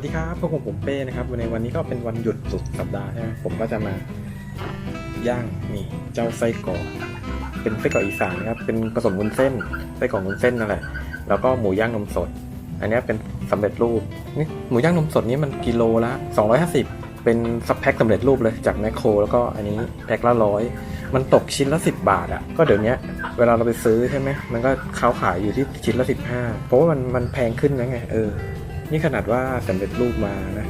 วัสดีครับพวกผมผมเป้นะครับในวันนี้ก็เป็นวันหยุดสุดสัปดาห์ใช่ไหมผมก็จะมาย่างนี่เจ้าไส้กรอกเป็นไส้กรอกอีสานนะครับเป็นผสมวุ้นเส้นไส้กรอกวุ้นเส้นนั่นแหละแล้วก็หมูย่างนมสด อันนี้เป็นสำเร็จรูปนี่หมูย่างนมสดนี้มันกิโลละ 250 เป็นซับแพ็คสำเร็จรูปเลยจากแมคโคร แล้วก็อันนี้แพ็คละร้อยมันตกชิ้นละ 10 บาทอะ่ะก็เดี๋ยวนี้เวลาเราไปซื้อใช่ไหมมันก็เขาขายอยู่ที่ชิ้นละ 15 เพราะว่ามันมันแพงขึ้นนะไงเออ นี่ขนาดว่าสำเร็จรูปมานะ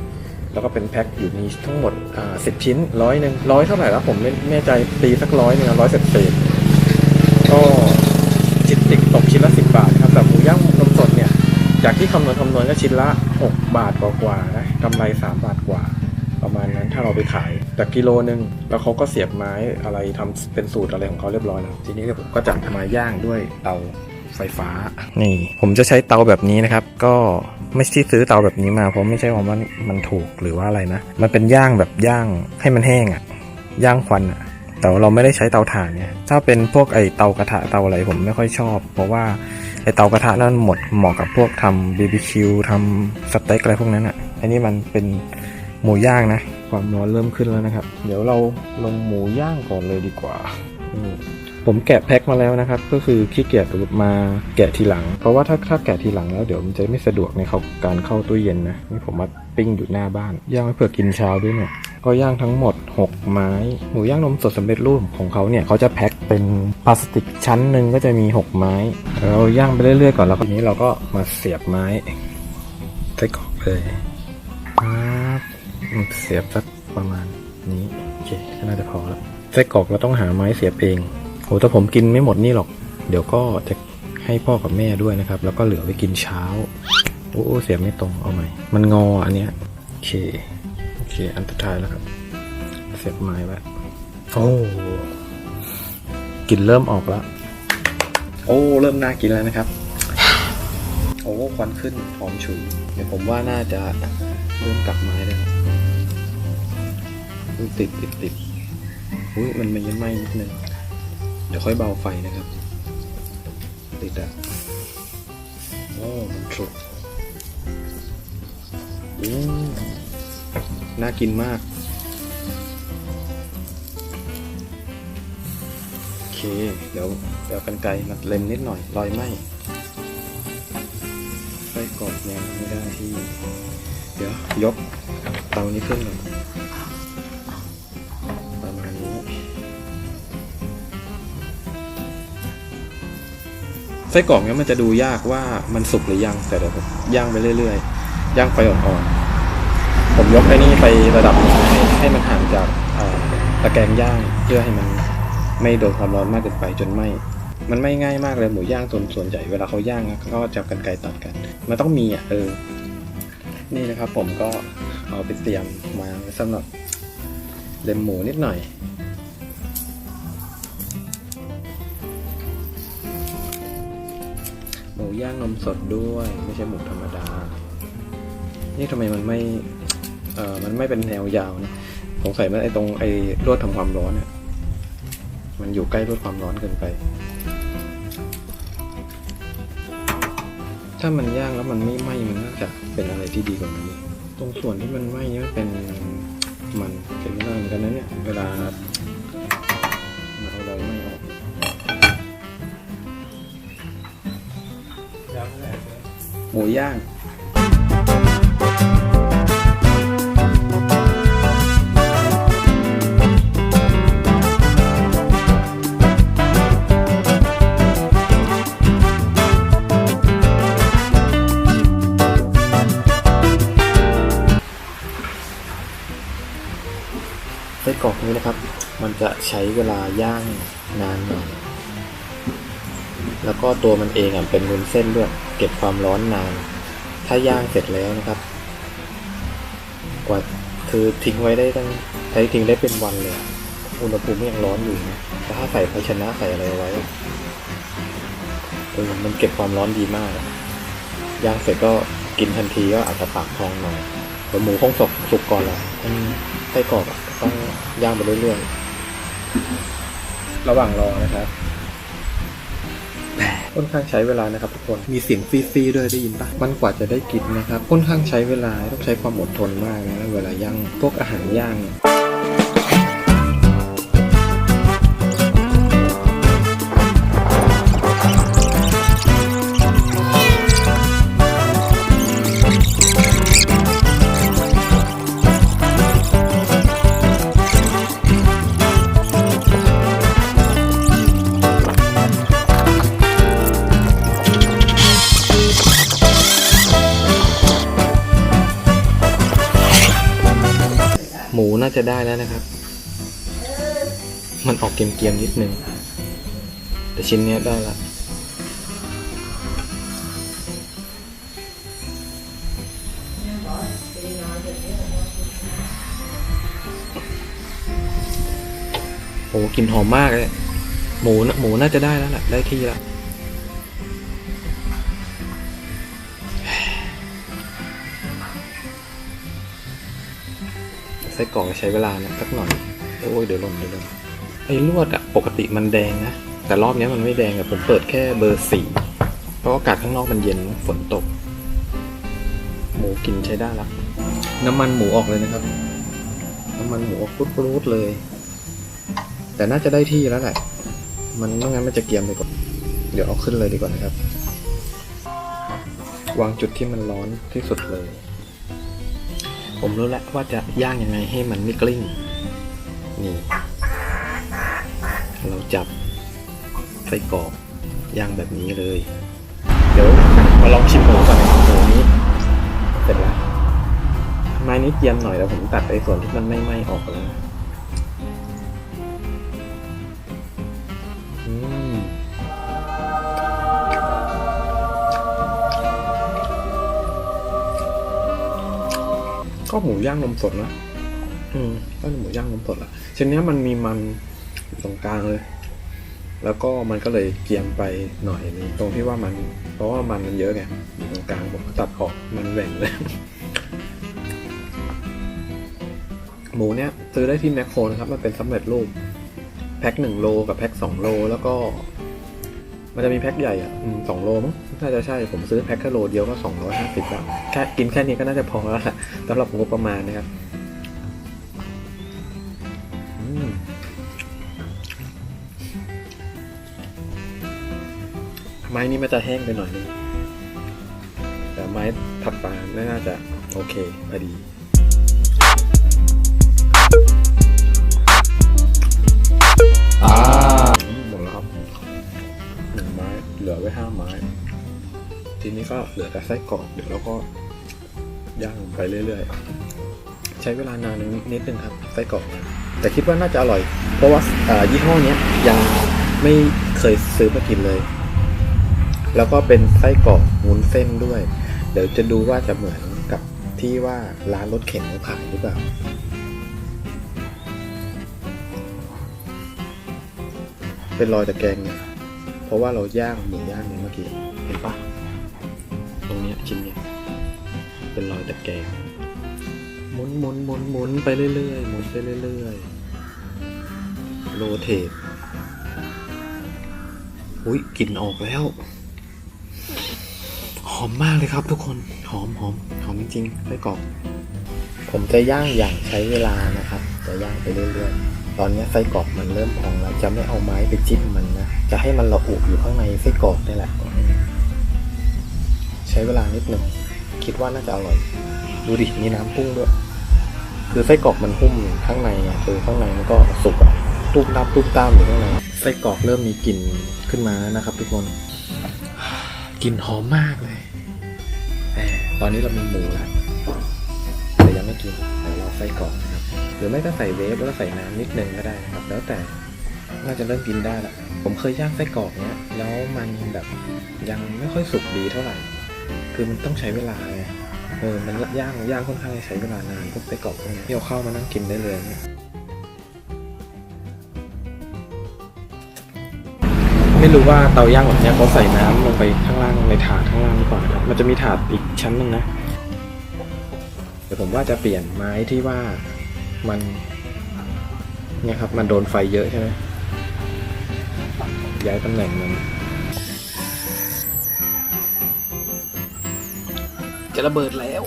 แล้วก็เป็นแพ็คอยู่มีทั้งหมดอ่าสิบชิ้นร้อยหนึ่งร้อยเท่าไหร่แล้วผมไม่แน่ใจตีสักร้อยหนึ่งร้อยเศษเศษก็จิตติกตกชิ้นละสิบบาทครับแต่หมูย่างนมสดเนี่ยจากที่คำนวณคำนวณก็ชิ้นละหกบาทกว่าๆนะกำไรสามบาทกว่า ประมาณนั้นถ้าเราไปขายแต่กิโลนึง แล้วเขาก็เสียบไม้อะไรทำเป็นสูตรอะไรของเขาเรียบร้อยแล้ว ทีนี้ผมก็จะมาย่างด้วยเตาไฟฟ้า นี่ ผมจะใช้เตาแบบนี้นะครับ ก็ ไม่ที่ซื้อเตาแบบนี้มาเพราะไม่ใช่ว่ามันมันถูกหรือว่าอะไรนะ มันเป็นย่างแบบย่างให้มันแห้งอะย่างควันอะแต่เราไม่ได้ใช้เตาถ่านเนี่ย ถ้าเป็นพวกไอเตากระทะเตาอะไรผมไม่ค่อยชอบ เพราะว่าไอเตากระทะนั่นหมดเหมาะกับพวกทำบีบีคิวทำสเต็กอะไรพวกนั้นอะอันนี้มันเป็นหมูย่างนะ ความร้อนเริ่มขึ้นแล้วนะครับ เดี๋ยวเราลงหมูย่างก่อนเลยดีกว่าอืม ผมแกะแพ็คมาแล้วนะครับ ก็คือขี้เกียจมาแกะทีหลัง เพราะว่าถ้าถ้าแกะทีหลังแล้วเดี๋ยวมันจะไม่สะดวกในเขาการเข้าตู้เย็นนะนี่ผมมาปิ้งอยู่หน้าบ้านย่างไว้เผื่อกินเช้าด้วยเนี่ยก็ย่างทั้งหมด 6 ไม้ หมูย่างนมสดสำเร็จรูปของเขาเนี่ยเขาจะแพ็คเป็นพลาสติกชั้นหนึ่งก็จะมี 6 ไม้ เราย่างไปเรื่อยๆก่อนแล้วทีนี้เราก็มาเสียบไม้ใส่กรอกเลยปั๊บเสียบสักประมาณนี้โอเคก็น่าจะพอแล้วไส้กรอกเราต้องหาไม้เสียบเอง โหแต่ผมกินไม่หมดนี่หรอก เดี๋ยวก็จะให้พ่อกับแม่ด้วยนะครับ แล้วก็เหลือไว้กินเช้า โอ้เสียไม่ตรงเอาใหม่ มันงออันเนี้ยโอเคโอเค อันสุดท้ายแล้วครับ เสียบไม้ไว้โอ้กลินเริ่มออกแล้ว โอ้ เริ่มน่ากินแล้วนะครับ โอ้ควันขึ้นหอมฉุยเดี๋ยวผมว่าน่าจะเริ่มกลับไม้แล้วติดติดติดอุ้ยมันมันยังไหม้นิดนึง เดี๋ยวค่อยเบาไฟนะครับ ติดอะโอ้มันสุกอืมน่ากินมาก โอเค เดี๋ยวเดี๋ยวกันไกลมาเล็มนิดหน่อย รอยไหมไส้กรอกยังไม่ได้ที่ เดี๋ยวยกเตานี้ขึ้นก่อน ไส้กรอกเนี้ยมันจะดูยากว่ามันสุกหรือยังแต่เดี๋ยวผมย่างไปเรื่อยๆย่างไฟอ่อนๆผมยกไอ้นี่ไประดับให้ให้มันห่างจากตะแกรงย่างเพื่อให้มันไม่โดนความร้อนมากเกินไปจนไหมมันไม่ง่ายมากเลยหมูย่างส่วนส่วนใหญ่เวลาเขาย่างอะเขาก็จับกันไกรตัดกัน มันต้องมีอะเออ นี่นะครับผมก็เอาไปเตรียมมาสำหรับเล็มหมูนิดหน่อย ย่างนมสดด้วย ไม่ใช่หมูธรรมดา นี่ทำไมมันไม่ เออมันไม่เป็นแนวยาวนะสงสัยมันไอตรงไอ้ลวดทำความร้อนเนี่ยมันอยู่ใกล้ลวดความร้อนเกินไป ถ้ามันย่างแล้วมันไม่ไหม้มันน่าจะเป็นอะไรที่ดีกว่านี้ ตรงส่วนที่มันไหม้เนี่ยเป็นมันเป็นไม่ได้เหมือนกันนะเนี่ยเวลา หมูย่างไส้กรอกนี้นะครับ มันจะใช้เวลาย่างนานหน่อย แล้วก็ตัวมันเองอะเป็นวุ้นเส้นด้วย เก็บความร้อนนาน ถ้าย่างเสร็จแล้วนะครับ กว่าคือทิ้งไว้ได้ตั้งใช้ทิ้งได้เป็นวันเลย อุณหภูมิยังร้อนอยู่นะแต่ถ้าใส่ภาชนะใส่อะไรไว้มันเก็บความร้อนดีมาก ย่างเสร็จก็กินทันทีก็อาจจะปากพองหน่อยแต่หมูคงสุกสุกก่อนแหละไส้กรอกต้องย่างไปเรื่อยๆ ระหว่างรอนะครับ ค่อนข้างใช้เวลานะครับทุกคน มีเสียงฟีๆด้วยได้ยินปะมันกว่าจะได้กินนะครับ ค่อนข้างใช้เวลาต้องใช้ความอดทนมากนะ เวลาย่างพวกอาหารย่างาจะได้แล้วนะครับ มันออกเกียมๆนิดนึง แต่ชิ้นเนี้ยได้ละโอ้กลิ่นหอมมากเลย หมูหมูน่าจะได้แล้วแหละได้ที่ละ ส้กรอกใช้เวลานะสักหน่อย โอ้ยเดี๋ยวหล่นเดี๋ยวหล่นไอ้ลวดอะปกติมันแดงนะ แต่รอบเนี้ยมันไม่แดงอะผมเปิดแค่เบอร์สี่เพราะอากาศข้างนอกมันเย็นฝนตก หมูกินใช้ได้ละน้ำมันหมูออกเลยนะครับ น้ำมันหมูออกรุดๆเลย แต่น่าจะได้ที่แล้วแหละ มันไม่งั้นมันจะเกียมไปก่อนเดี๋ยวเอาขึ้นเลยดีกว่านะครับ วางจุดที่มันร้อนที่สุดเลย ผมรู้แล้วว่าจะย่างยังไงให้มันไม่กลิ้ง นี่ เราจับไส้กรอกย่างแบบนี้เลย เดี๋ยวมาลองชิมหมูก่อนนะหมูนี้เสร็จแล้วไม้นี้เจียมหน่อยแล้วผมตัดไอ้ส่วนที่มันไม่ไหม้ออกแล้ว ก็หมูย่างนมสดนะอืมก็หมูย่างนมสดละชนนี้มันมีมันตรงกลางเลย แล้วก็มันก็เลยเกียมไปหน่อยนึงตรงที่ว่ามัน เพราะว่ามันมันเยอะไงอยู่ตรงกลางผมก็ตัดออกมันแหว่งเลยหมูเนี้ยซื้อได้ที่แมคโครนะครับ มันเป็นสำเร็จรูปแพ็คหนึ่งโลกับแพ็คสองโล แล้วก็ มันจะมีแพ็คใหญ่อะอืมสองโลมั้ง น่าจะใช่ผมซื้อแพ็คแค่โลเดียวก็สองร้อยห้าสิบบาทแค่กินแค่นี้ก็น่าจะพอแล้วสำหรับงบประมาณนะครับไม้นี้มันจะแห้งไปหน่อยนึงแต่ไม้ถัดไปน่าจะโอเคพอดีอ่า ทีนี้ก็เหลือแต่ไส้กรอกเดี๋ยวเราก็ย่างไปเรื่อยๆ ใช้เวลานานนิดนึงครับไส้กรอกเนี่ยแต่คิดว่าน่าจะอร่อย เพราะว่าายี่ห้อเนี้ยยังไม่เคยซื้อมากินเลย แล้วก็เป็นไส้กรอกวุ้นเส้นด้วย เดี๋ยวจะดูว่าจะเหมือนกับที่ว่าร้านรถเข็นเขาขายหรือเปล่าเป็นรอยตะแกรงเนี่ยเพราะว่าเราย่างหมูย่างเนี่ยเมื่อกี้เห็นปะ ตรงเนี้ยชิ้นเนี้ยเป็นรอยตะแกรงหมุนหมุนหมุนหมุนไปเรื่อยๆหมุนไปเรื่อยๆโรเทตอุ้ยกลิ่นออกแล้ว หอมมากเลยครับทุกคนหอมหอมหอมจริงๆไส้กรอกผมจะย่างอย่างใช้เวลานะครับ จะย่างไปเรื่อยๆ ตอนนี้ไส้กรอกมันเริ่มพองแล้ว จะไม่เอาไม้ไปจิ้มมันนะ จะให้มันระอุอยู่ข้างในไส้กรอกนี่แหละ ใช้เวลานิดหนึ่งคิดว่าน่าจะอร่อย ดูดิมีน้ำพุ่งด้วย คือไส้กรอกมันหุ้มข้างในอะคือข้างในมันก็สุกอะตุ้มตับตุ้มตามอยู่ข้างในไส้กรอกเริ่มมีกลิ่นขึ้นมาแล้วนะครับ ทุกคนกลิ่นหอมมากเลยแหมตอนนี้เรามีหมูแล้วแต่ยังไม่กินเดี๋ยวรอไส้กรอกนะครับ หรือไม่ก็ใส่เวฟแล้วก็ใส่น้ำนิดนึงก็ได้นะครับ แล้วแต่น่าจะเริ่มกินได้ละผมเคยย่างไส้กรอกเนี้ย แล้วมันแบบยังไม่ค่อยสุกดีเท่าไหร่ คือมันต้องใช้เวลาไงเออมันย่างย่างค่อนข้างใช้เวลานานพวกไส้กรอกพวกนี้ที่เอาเข้ามานั่งกินได้เลยเนี่ยไม่รู้ว่าเตาย่างแบบนี้เขาใส่น้ำลงไปข้างล่างในถาดข้างล่างหรือเปล่านะครับมันจะมีถาดอีกชั้นหนึ่งนะ เดี๋ยวผมว่าจะเปลี่ยนไม้ที่ว่ามันเนี่ยครับมันโดนไฟเยอะใช่ไหมย้ายตำแหน่งมัน จะระเบิดแล้ว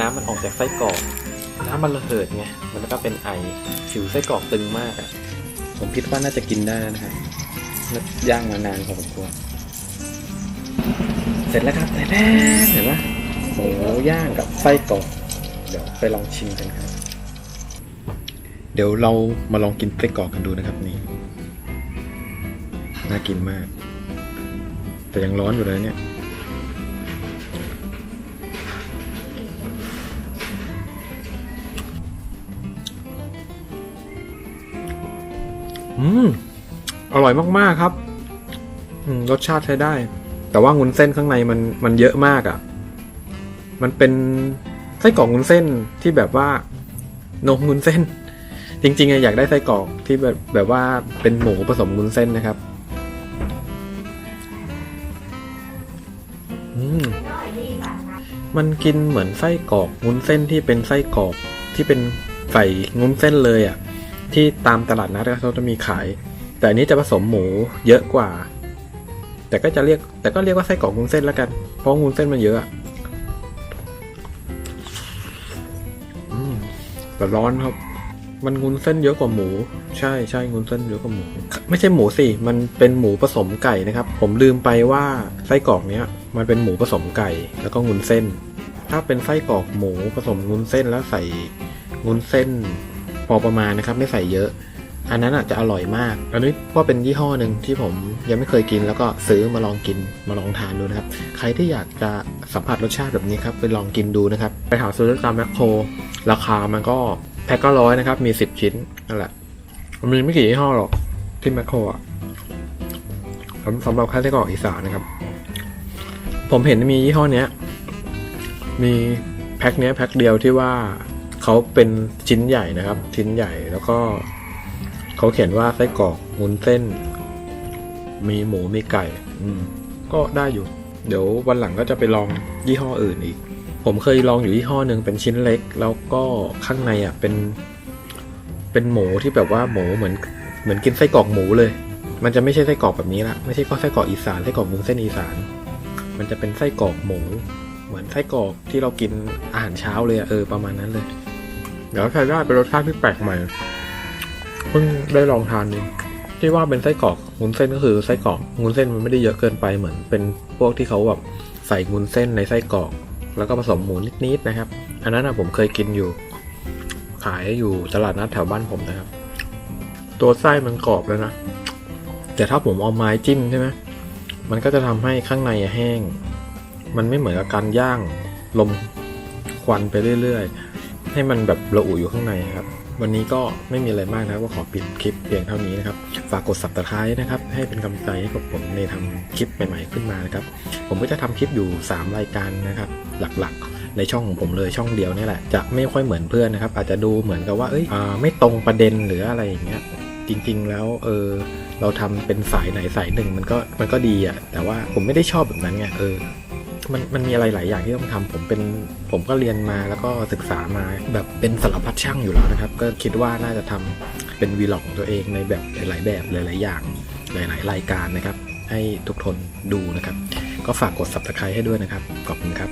น้ำมันออกจากไส้กรอกน้ำมันระเหิดไงมันก็เป็นไอผิวไส้กรอกตึงมากอะ่ะ ผมคิดว่าน่าจะกินได้แล้วนะครับย่างมานานพอสมควรเสร็จแล้วครับแต่แน่เห็นไหมหมูย่างกับไส้กรอกเดี๋ยวไปลองชิมกันครับ เดี๋ยวเรามาลองกินไส้กรอกกันดูนะครับนี่น่ากินมาก แต่ยังร้อนอยู่เลยเนี่ย อืมอร่อยมากๆครับ อืมรสชาติใช้ได้ แต่ว่างุนเส้นข้างในมันมันเยอะมากอะ่ะ มันเป็นไส้กรอกงุนเส้นที่แบบว่านมงุนเส้น จริงๆอะอยากได้ไส้กรอกที่แบบแบบว่าเป็นหมูผสมงุนเส้นนะครับมมันกินเหมือนไส้กรอกงุนเส้นที่เป็นไส้กรอกที่เป็นใส่งุนเส้นเลยอะ่ะ ที่ตามตลาดนัดเขาจะมีขาย แต่อันนี้จะผสมหมูเยอะกว่า แต่ก็จะเรียกแต่ก็เรียกว่าไส้กรอกงุนเส้นแล้วกัน เพราะงุนเส้นมันเยอะอืมแต่ร้อนครับ มันงุ้นเส้นเยอะกว่าหมู ใช่ใช่งุ้นเส้นเยอะกว่าหมู ไม่ใช่หมูสิมันเป็นหมูผสมไก่นะครับ ผมลืมไปว่าไส้กรอกเนี้ย มันเป็นหมูผสมไก่แล้วก็งุ้นเส้น ถ้าเป็นไส้กรอกหมูผสมงุ้นเส้นแล้วใส่งุ้นเส้น พอประมาณนะครับไม่ใส่เยอะ อันนั้นอาจจะอร่อยมาก อันนี้ก็เป็นยี่ห้อหนึ่งที่ผมยังไม่เคยกิน แล้วก็ซื้อมาลองกินมาลองทานดูนะครับ ใครที่อยากจะสัมผัสรสชาติแบบนี้ครับไปลองกินดูนะครับ ไปหาซื้อตามแมคโครราคามันก็แพ็คก็ร้อยนะครับมีสิบชิ้นนั่นแหละมันมีไม่กี่ยี่ห้อหรอกที่แมคโครอะสำสำหรับค่าไส้กรอกอีสานนะครับ ผมเห็นมียี่ห้อเนี้ย มีแพ็คเนี้ยแพ็คเดียวที่ว่า เขาเป็นชิ้นใหญ่นะครับ ชิ้นใหญ่แล้วก็เขาเขียนว่าไส้กรอกงุนเส้น มีหมูมีไก่ อืม ก็ได้อยู่ เดี๋ยววันหลังก็จะไปลองยี่ห้ออื่นอีก ผมเคยลองอยู่ยี่ห้อหนึ่งเป็นชิ้นเล็ก แล้วก็ข้างในอะเป็น เป็นหมูที่แบบว่าหมูเหมือน เหมือนกินไส้กรอกหมูเลย มันจะไม่ใช่ไส้กรอกแบบนี้ละไม่ใช่ก็ไส้กรอกอีสานไส้กรอกมุนเส้นอีสาน มันจะเป็นไส้กรอกหมู เหมือนไส้กรอกที่เรากินอาหารเช้าเลยอะเออประมาณนั้นเลยเดี๋ยวใช้ได้เป็นรสชาติที่แปลกใหม่เพิ่งได้ลองทานเองที่ว่าเป็นไส้กรอกงุนเส้นก็คือไส้กรอกงุนเส้นมันไม่ได้เยอะเกินไปเหมือน เป็นพวกที่เขาแบบใส่งุนเส้นในไส้กรอก แล้วก็ผสมหมูนิดๆนะครับ อันนั้นนะผมเคยกินอยู่ ขายอยู่ตลาดนัดแถวบ้านผมนะครับ ตัวไส้มันกรอบแล้วนะแต่ถ้าผมเอาไม้จิ้มใช่ไหมมันก็จะทำให้ข้างในแห้ง มันไม่เหมือนกับการย่างลมควันไปเรื่อยๆ ให้มันแบบระอุอยู่ข้างในครับ วันนี้ก็ไม่มีอะไรมากนะครับก็ขอปิดคลิปเพียงเท่านี้นะครับ ฝากกด subscribe นะครับ ให้เป็นกำลังใจให้กับผมในทำคลิปใหม่ๆขึ้นมานะครับ ผมก็จะทำคลิปอยู่ 3 รายการนะครับ หลักๆ ในช่องของผมเลยช่องเดียวนี่แหละ จะไม่ค่อยเหมือนเพื่อนนะครับ อาจจะดูเหมือนกับว่าเอ้ยอไม่ตรงประเด็นหรืออะไรอย่างเงี้ยจริง ๆ แล้วเออเราทำเป็นสายไหนสายหนึ่งมันก็มันก็ดีอะแต่ว่าผมไม่ได้ชอบแบบนั้นไงเออ มันมันมีอะไรหลายอย่างที่ต้องทำผมเป็นผมก็เรียนมาแล้วก็ศึกษามาแบบเป็นสารพัดช่างอยู่แล้วนะครับ ก็คิดว่าน่าจะทำเป็นวีล็อกของตัวเองในแบบหลาย ๆ แบบหลาย ๆ อย่างหลาย ๆ รายการนะครับ ให้ทุกคนดูนะครับ ก็ฝากกด subscribe ให้ด้วยนะครับ ขอบคุณครับ